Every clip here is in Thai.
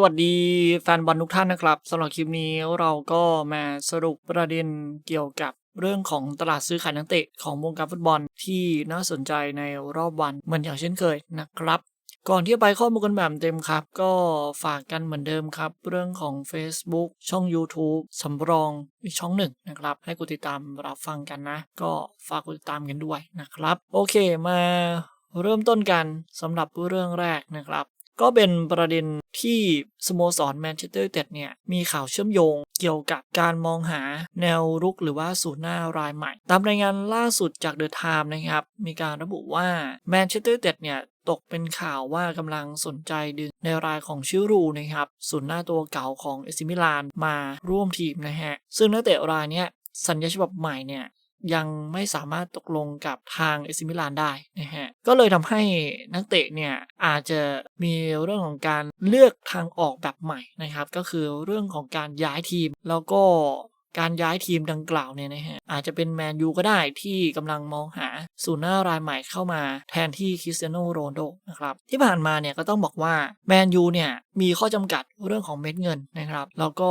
สวัสดีแฟนบอลทุกท่านนะครับสำหรับคลิปนี้เราก็มาสรุปประเด็นเกี่ยวกับเรื่องของตลาดซื้อขายนักเตะของวงการฟุตบอลที่น่าสนใจในรอบวันเหมือนอย่างเช่นเคยนะครับ ก่อนที่จะไปข้อมูลกันแบบเต็มครับ ก็ฝากกันเหมือนเดิมครับ เรื่องของ Facebook ช่อง YouTube สำรองอีกช่องหนึ่งนะครับ ให้กดติดตามรับฟังกันนะ ก็ฝากกดติดตามกันด้วยนะครับ โอเคมาเริ่มต้นกันสำหรับเรื่องแรกนะครับ ก็เป็นประเด็นที่สโมสรแมนเชสเตอร์ยูไนเต็ดเนี่ยมีข่าวเชื่อมโยงเกี่ยวกับการมองหาแนวรุกหรือว่าศูนย์หน้ารายใหม่ ตามรายงานล่าสุดจากเดอะไทม์นะครับ มีการระบุว่าแมนเชสเตอร์ยูไนเต็ดเนี่ยตกเป็นข่าวว่ากำลังสนใจดึงในรายของชิรูนะครับศูนย์หน้าตัวเก่าของเอซิมิลานมาร่วมทีมนะฮะซึ่งนักเตะรายเนี้ยสัญญาฉบับใหม่เนี่ย ยังไม่สามารถตกลงกับทางเอซิมิลานได้นะฮะ ก็เลยทำให้นักเตะเนี่ยอาจจะมีเรื่องของการเลือกทางออกแบบใหม่นะครับ ก็คือเรื่องของการย้ายทีมแล้วก็การย้ายทีมดังกล่าวเนี่ยนะฮะอาจจะเป็นแมนยูก็ได้ที่กำลังมองหาศูนย์หน้ารายใหม่เข้ามาแทนที่คริสเตียโนโรนโดนะครับที่ผ่านมาเนี่ยก็ต้องบอกว่าแมนยูเนี่ยมีข้อจำกัดเรื่องของเม็ดเงินนะครับ แล้วก็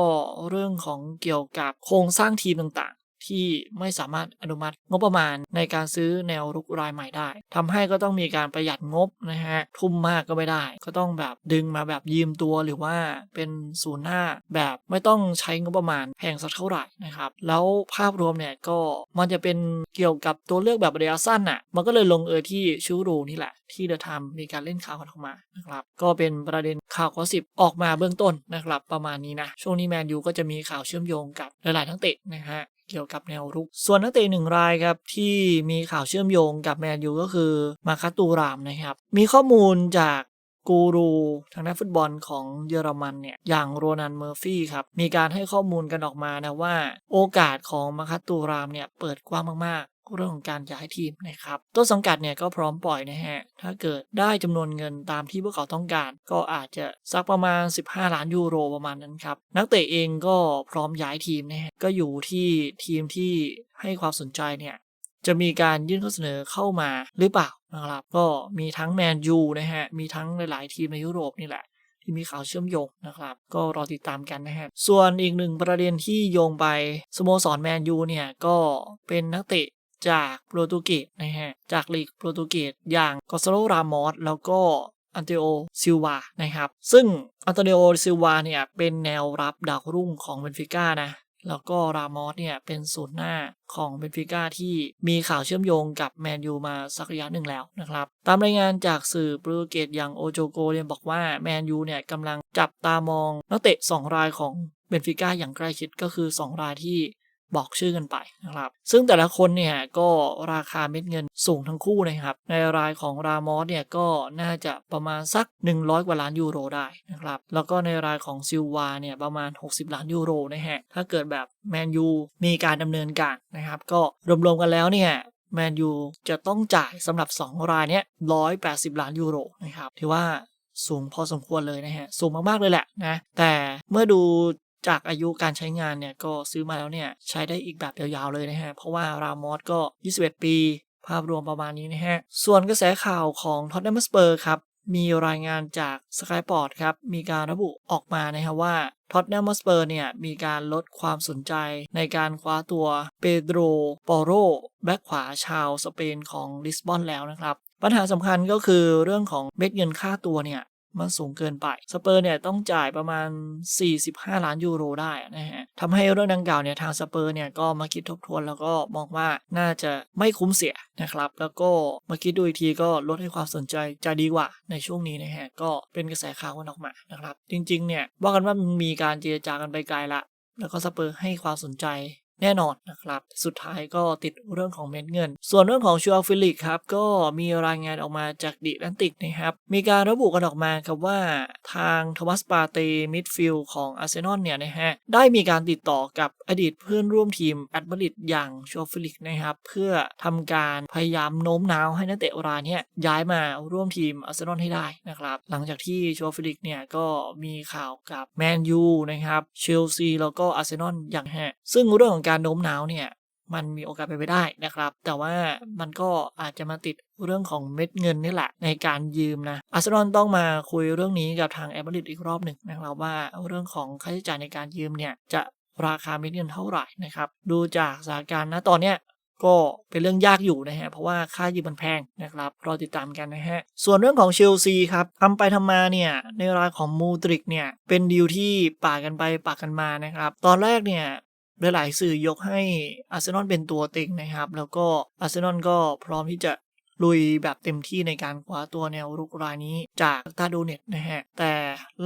เรื่องของเกี่ยวกับโครงสร้างทีมต่าง ที่ไม่สามารถอนุมัติงบประมาณในการซื้อแนวรุกรายใหม่ได้ทำให้ก็ต้องมีการประหยัดงบนะฮะทุ่มมากก็ไม่ได้ ก็ต้องแบบดึงมาแบบยืมตัวหรือว่าเป็นศูนย์หน้าแบบไม่ต้องใช้งบประมาณแพงสักเท่าไหร่นะครับแล้วภาพรวมเนี่ยก็มันจะเป็นเกี่ยวกับตัวเลือกแบบระยะสั้นน่ะมันก็เลยลงเอยที่ชูรูนี่แหละ ที่เดอะไทม์มีการเล่นข่าวกันออกมานะครับก็เป็นประเด็นข่าวกอสิบออกมาเบื้องต้นนะครับประมาณนี้นะช่วงนี้แมนยูก็จะมีข่าวเชื่อมโยงกับหลายๆทั้งเตะนะฮะ เกี่ยวกับแนวรุก ส่วนนักเตะหนึ่งรายครับที่มีข่าวเชื่อมโยงกับแมนยูก็คือมาคัตูรามนะครับ มีข้อมูลจากกูรูทางด้านฟุตบอลของเยอรมันเนี่ยอย่างโรนันเมอร์ฟี่ครับ มีการให้ข้อมูลกันออกมานะว่า โอกาสของมาคัตูรามเนี่ยเปิดกว้างมาก เรื่องของการย้ายทีมนะครับต้นสังกัดเนี่ยก็พร้อมปล่อยนะฮะถ้าเกิดได้จำนวนเงินตามที่พวกเขาต้องการ ก็อาจจะสักประมาณ 15 ล้านยูโรประมาณนั้นครับนักเตะเองก็พร้อมย้ายทีมนะฮะก็อยู่ที่ทีมที่ให้ความสนใจเนี่ยจะมีการยื่นข้อเสนอเข้ามาหรือเปล่านะครับ ก็มีทั้งแมนยูนะฮะมีทั้งหลาย ๆ ทีมในยุโรปนี่แหละที่มีข่าวเชื่อมโยงนะครับ ก็รอติดตามกันนะฮะ ส่วนอีกหนึ่งประเด็นที่โยงไปสโมสรแมนยูเนี่ย ก็เป็นนักเตะ จากโปรตุเกสนะฮะจากลีกโปรตุเกสอย่างกอซาโลรามอสแล้วก็อันเตโอซิลวานะครับซึ่งอันเตโอซิลวาเนี่ยเป็นแนวรับดาวรุ่งของเบนฟิก้านะแล้วก็รามอสเนี่ยเป็นศูนย์หน้าของเบนฟิก้าที่มีข่าวเชื่อมโยงกับแมนยูมาสักระยะหนึ่งแล้วนะครับ ตามรายงานจากสื่อโปรตุเกสอย่างโอโจโกเนี่ยบอกว่าแมนยูเนี่ยกำลังจับตามองนักเตะ 2 รายของเบนฟิก้าอย่างใกล้ชิดก็คือ 2 รายที่ บอกชื่อกันไปนะครับ ซึ่งแต่ละคนเนี่ยก็ราคาเม็ดเงินสูงทั้งคู่นะครับ ในรายของรามอสเนี่ยก็น่าจะประมาณสัก 100 กว่าล้านยูโรได้นะครับ แล้วก็ในรายของซิลวาเนี่ยประมาณ 60 ล้านยูโรนะฮะ ถ้าเกิดแบบแมนยูมีการดำเนินการนะครับ ก็รวมๆกันแล้วเนี่ยแมนยูจะต้องจ่ายสำหรับ 2 รายเนี้ย180 ล้านยูโรนะครับ ถือว่าสูงพอสมควรเลยนะฮะ สูงมาก ๆ เลยแหละนะ แต่เมื่อดู จากอายุการใช้งานเนี่ยก็ซื้อมาแล้วเนี่ยใช้ได้อีกแบบยาวๆเลยนะฮะ เพราะว่ารามอสก็ 21 ปี ภาพรวมประมาณนี้นะฮะ ส่วนกระแสข่าวของท็อตแนมสเปอร์ครับ มีรายงานจากสกายปอร์ตครับ มีการระบุออกมานะครับว่าท็อตแนมสเปอร์เนี่ยมีการลดความสนใจในการคว้าตัวเปโดรปอโรแบ็คขวาชาวสเปนของลิสบอนแล้วนะครับปัญหาสำคัญก็คือเรื่องของเม็ดเงินค่าตัวเนี่ย มันสูงเกินไป สเปอร์เนี่ยต้องจ่ายประมาณ 45 ล้านยูโรได้นะฮะทำให้เรื่องดังกล่าวเนี่ยทางสเปอร์เนี่ยก็มาคิดทบทวนแล้วก็มองว่าน่าจะไม่คุ้มเสียนะครับ แล้วก็มาคิดดูอีกทีก็ลดให้ความสนใจจะดีกว่าในช่วงนี้นะฮะก็เป็นกระแสข่าวกันออกมานะครับ จริงๆเนี่ยว่ากันว่ามีการเจรจากันไปไกลละแล้วก็สเปอร์ให้ความสนใจ แน่นอนนะครับ สุดท้ายก็ติดเรื่องของเม็ดเงิน ส่วนเรื่องของชูอัลฟิลิกครับ ก็มีรายงานออกมาจากดิแลนติกนะครับ มีการระบุกันออกมาครับว่าทางโทมัสปาเตมิดฟิลของอาร์เซนอลเนี่ยนะฮะ ได้มีการติดต่อกับอดีตเพื่อนร่วมทีมแอตมาริดอย่างชูอัลฟิลิกนะครับ เพื่อทำการพยายามโน้มน้าวให้นักเตะรายนี้ย้ายมาร่วมทีมอาร์เซนอลให้ได้นะครับ หลังจากที่ชูอัลฟิลิกเนี่ยก็มีข่าวกับแมนยูนะครับเชลซีแล้วก็อาร์เซนอลอย่างฮะซึ่งเรื่องของการโน้มน้าวเนี่ยมันมีโอกาสเป็นไปได้นะครับ แต่ว่ามันก็อาจจะมาติดเรื่องของเม็ดเงินนี่แหละในการยืมนะอาร์เซนอลต้องมาคุยเรื่องนี้กับทางแอมเบริดอีกรอบหนึ่งนะครับว่าเรื่องของค่าใช้จ่ายในการยืมเนี่ยจะราคาเม็ดเงินเท่าไหร่นะครับดูจากสถานการณ์ณตอนเนี้ยก็เป็นเรื่องยากอยู่นะฮะเพราะว่าค่ายืมมันแพงนะครับรอติดตามกันนะฮะส่วนเรื่องของเชลซีครับทำไปทำมาเนี่ยในรายของมูตริกเนี่ยเป็นดีลที่ปากกันไปปากกันมานะครับตอนแรกเนี่ย หลายๆสื่อยกให้อาร์เซนอลเป็นตัวเต็งนะครับ แล้วก็อาร์เซนอลก็พร้อมที่จะลุยแบบเต็มที่ในการคว้าตัวแนวรุกรายนี้จากตาโดเน็ตนะฮะ แต่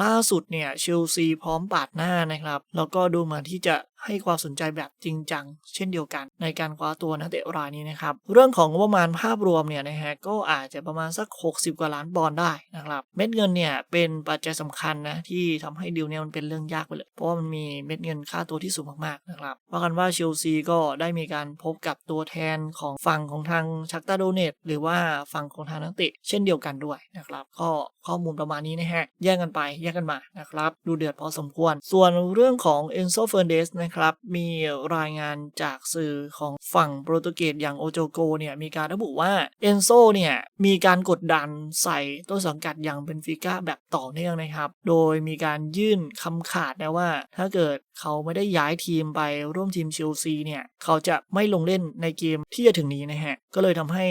ล่าสุดเนี่ยเชลซีพร้อมปาดหน้านะครับ แล้วก็ดูเหมือนที่จะ ให้ความสนใจแบบจริงจัง เช่นเดียวกัน ในการคว้าตัวนักเตะรายนี้นะครับ เรื่องของงบประมาณภาพรวมเนี่ยนะฮะก็อาจจะประมาณสัก 60 กว่าล้านปอนด์ได้นะครับเม็ดเงินเนี่ยเป็นปัจจัยสำคัญนะที่ทำให้ดีลเนี่ยมันเป็นเรื่องยากไปเลย เพราะว่ามันมีเม็ดเงินค่าตัวที่สูงมากๆนะครับว่ากันว่าเชลซีก็ได้มีการพบกับตัวแทนของฝั่งของทางชักตาโดเนตหรือว่าฝั่งของทางนักเตะเช่นเดียวกันด้วยนะครับก็ข้อมูลประมาณนี้นะฮะแย่งกันไปแย่งกันมานะครับดูเดือดพอสมควร ส่วนเรื่องของเอนโซเฟอร์เดสนะครับ มีรายงานจากสื่อของฝั่งโปรตุเกสอย่างโอโจโกเนี่ยมีการระบุว่าเอนโซเนี่ยมีการกดดันใส่ต้นสังกัดอย่างเบนฟิก้าแบบต่อเนื่องนะครับ โดยมีการยื่นคำขาดนะว่า ถ้าเกิดเขาไม่ได้ย้ายทีมไปร่วมทีมเชลซีเนี่ยเขาจะไม่ลงเล่นในเกมที่จะถึงนี้นะฮะก็เลยทำให้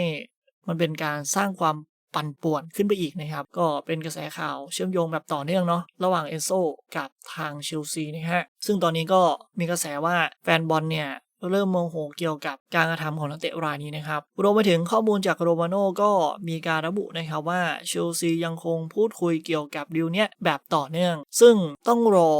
มันเป็นการสร้างความ ปั่นป่วนขึ้นไปอีกนะครับ ก็เป็นกระแสข่าวเชื่อมโยงแบบต่อเนื่องเนาะระหว่างเอนโซกับทางเชลซีนะฮะซึ่งตอนนี้ก็มีกระแสว่าแฟนบอลเนี่ยเริ่มโมโหเกี่ยวกับการกระทำของนักเตะรายนี้นะครับ รวมไปถึงข้อมูลจากโรมาโน่ก็มีการระบุนะครับว่าเชลซียังคงพูดคุยเกี่ยวกับดีลเนี้ยแบบต่อเนื่อง ซึ่งต้องรอ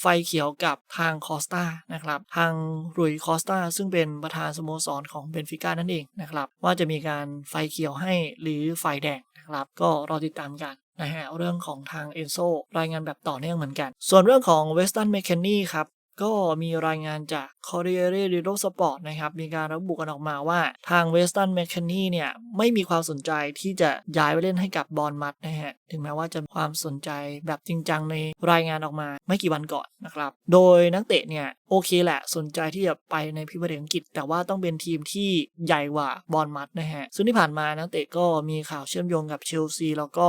ไฟเขียวกับทางคอสตานะครับ ทางรุยคอสตาซึ่งเป็นประธานสโมสรของเบนฟิก้านั่นเองนะครับ ว่าจะมีการไฟเขียวให้หรือไฟแดงนะครับ ก็รอติดตามกันนะฮะเรื่องของทางเอนโซรายงานแบบต่อเนื่องเหมือนกัน ส่วนเรื่องของเวสตันเมคเคนนี่ครับ ก็มีรายงานจาก Corriere dello Sport นะครับ มีการระบุกันออกมาว่าทาง Western m e c a n i เนี่ย ไม่มีความสนใจที่จะย้ายไปเล่นให้กับบอลมัดนะฮะ ถึงแม้ว่าจะความสนใจแบบจริงจังในรายงานออกมาไม่กี่วันก่อนนะครับ โดยนักเตะเนี่ย โอเคแหละสนใจที่จะไปในพิมพ์ลีกอังกฤษ แต่ว่าต้องเป็นทีมที่ใหญ่กว่าบอลมัดนะฮะ ซึ่งที่ผ่านมานักเตะก็มีข่าวเชื่อมโยงกับเชลซีแล้วก็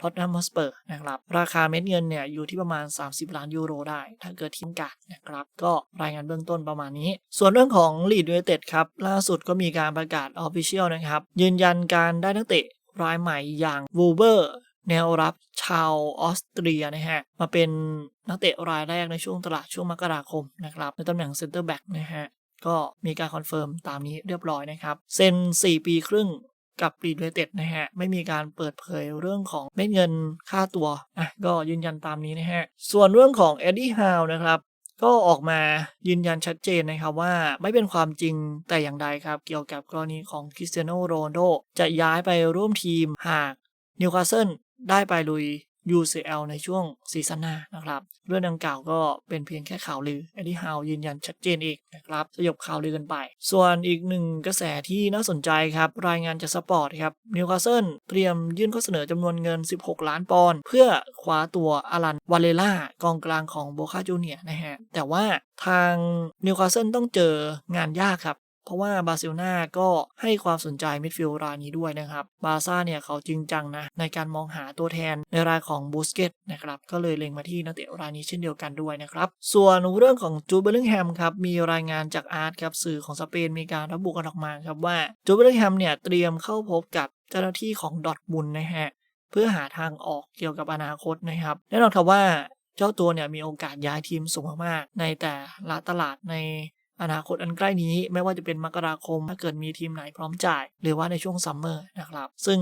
ท็อตแนมฮอสเปอร์นะครับราคาเม็ดเงินเนี่ยอยู่ที่ประมาณ 30 ล้านยูโรได้ ถ้าเกิดทีมกาดนะครับ ก็รายงานเบื้องต้นประมาณนี้ ส่วนเรื่องของลีดยูไนเต็ดครับล่าสุดก็มีการประกาศออฟฟิเชียลนะครับ ยืนยันการได้นักเตะรายใหม่อย่างวูเบอร์แนวรับชาวออสเตรียนะฮะ มาเป็นนักเตะรายแรกในช่วงตลาดช่วงมกราคมนะครับ ในตำแหน่งเซนเตอร์แบ็กนะฮะ ก็มีการคอนเฟิร์มตามนี้เรียบร้อยนะครับ เซ็น 4 ปีครึ่ง กับปีดเวเต็ดนะฮะ ไม่มีการเปิดเผยเรื่องของเม็ดเงินค่าตัวอะก็ยืนยันตามนี้นะฮะ ส่วนเรื่องของเอ็ดดี้ฮาวนะครับก็ออกมายืนยันชัดเจนนะครับว่าไม่เป็นความจริงแต่อย่างใดครับ เกี่ยวกับกรณีของคริสเตียโนโรนโดจะย้ายไปร่วมทีมหากนิวคาสเซิลได้ไปลุย UCL ในช่วงซีซั่นหน้านะครับ เรื่องดังกล่าวก็เป็นเพียงแค่ข่าวลือเอ็ดดี้ฮาวยืนยันชัดเจนอีกนะครับสยบข่าวลือกันไป ส่วนอีกหนึ่งกระแสที่น่าสนใจครับ รายงานจากสปอร์ตครับนิวคาสเซิลเตรียมยื่นข้อเสนอจำนวนเงิน 16 ล้านปอนด์เพื่อคว้าตัวอารันวาเลล่ากองกลางของโบคาจูเนียนะฮะแต่ว่าทางนิวคาสเซิลต้องเจองานยากครับ เพราะว่าบาร์เซโลนาก็ให้ความสนใจมิดฟิลด์รายนี้ด้วยนะครับ บาซ่าเนี่ยเขาจริงจังนะ ในการมองหาตัวแทนในรายของบูสเกตนะครับ ก็เลยเล็งมาที่นักเตะรายนี้เช่นเดียวกันด้วยนะครับ ส่วนเรื่องของจูเบลลิงแฮมครับ มีรายงานจากอาร์ตครับสื่อของสเปนมีการระบุกันออกมาครับว่าจูเบลลิงแฮมเนี่ยเตรียมเข้าพบกับเจ้าหน้าที่ของดอทมุนนะฮะเพื่อหาทางออกเกี่ยวกับอนาคตนะครับแน่นอนครับว่าเจ้าตัวเนี่ยมีโอกาสย้ายทีมสูงมากๆในแต่ละตลาดใน อนาคตอันใกล้นี้ไม่ว่าจะเป็นมกราคม ถ้าเกิดมีทีมไหนพร้อมจ่าย หรือว่าในช่วงซัมเมอร์นะครับ ซึ่ง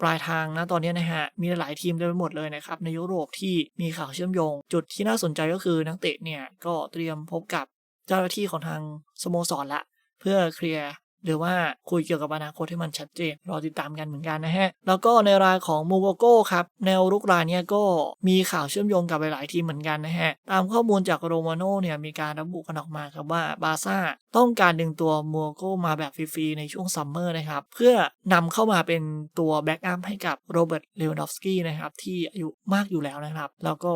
ปลายทางนะตอนนี้นะฮะ มีหลายทีมเต็มไปหมดเลยนะครับ ในยุโรปที่มีข่าวเชื่อมโยง จุดที่น่าสนใจก็คือนักเตะเนี่ย ก็เตรียมพบกับเจ้าหน้าที่ของทางสโมสรละ เพื่อเคลียร์ หรือว่าคุยเกี่ยวกับอนาคตให้มันชัดเจน รอติดตามกันเหมือนกันนะฮะ แล้วก็ในรายของมูโกโก้ครับ แนวรุกรายเนี่ยก็มีข่าวเชื่อมโยงกับหลายๆทีมเหมือนกันนะฮะ ตามข้อมูลจากโรมาโน่เนี่ยมีการระบุกันออกมาครับว่าบาร์ซ่าต้องการดึงตัวมูโกโก้มาแบบฟรีๆในช่วงซัมเมอร์นะครับ เพื่อนำเข้ามาเป็นตัวแบ็กอัพให้กับโรเบิร์ตเลวานดอฟสกี้นะครับที่อายุมากอยู่แล้วนะครับ แล้วก็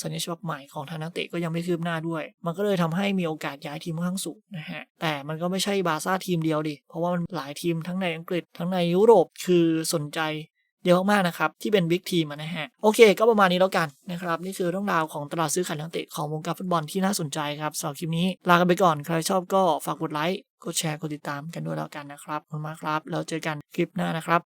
สัญญาฉบับใหม่ของทางนักเตะก็ยังไม่คืบหน้าด้วย มันก็เลยทำให้มีโอกาสย้ายทีมค่อนข้างสูงนะฮะแต่มันก็ไม่ใช่บาซ่าทีมเดียวดิ เพราะว่ามันหลายทีมทั้งในอังกฤษทั้งในยุโรปคือสนใจเยอะมากนะครับ ที่เป็นบิ๊กทีมนะฮะ โอเค ก็ประมาณนี้แล้วกันนะครับ นี่คือเรื่องราวของตลาดซื้อขายนักเตะของวงการฟุตบอลที่น่าสนใจครับสำหรับคลิปนี้ ลากันไปก่อนใครชอบก็ฝากกดไลค์กดแชร์กดติดตามกันด้วยแล้วกันนะครับขอบคุณมากครับแล้วเจอกันคลิปหน้านะครับ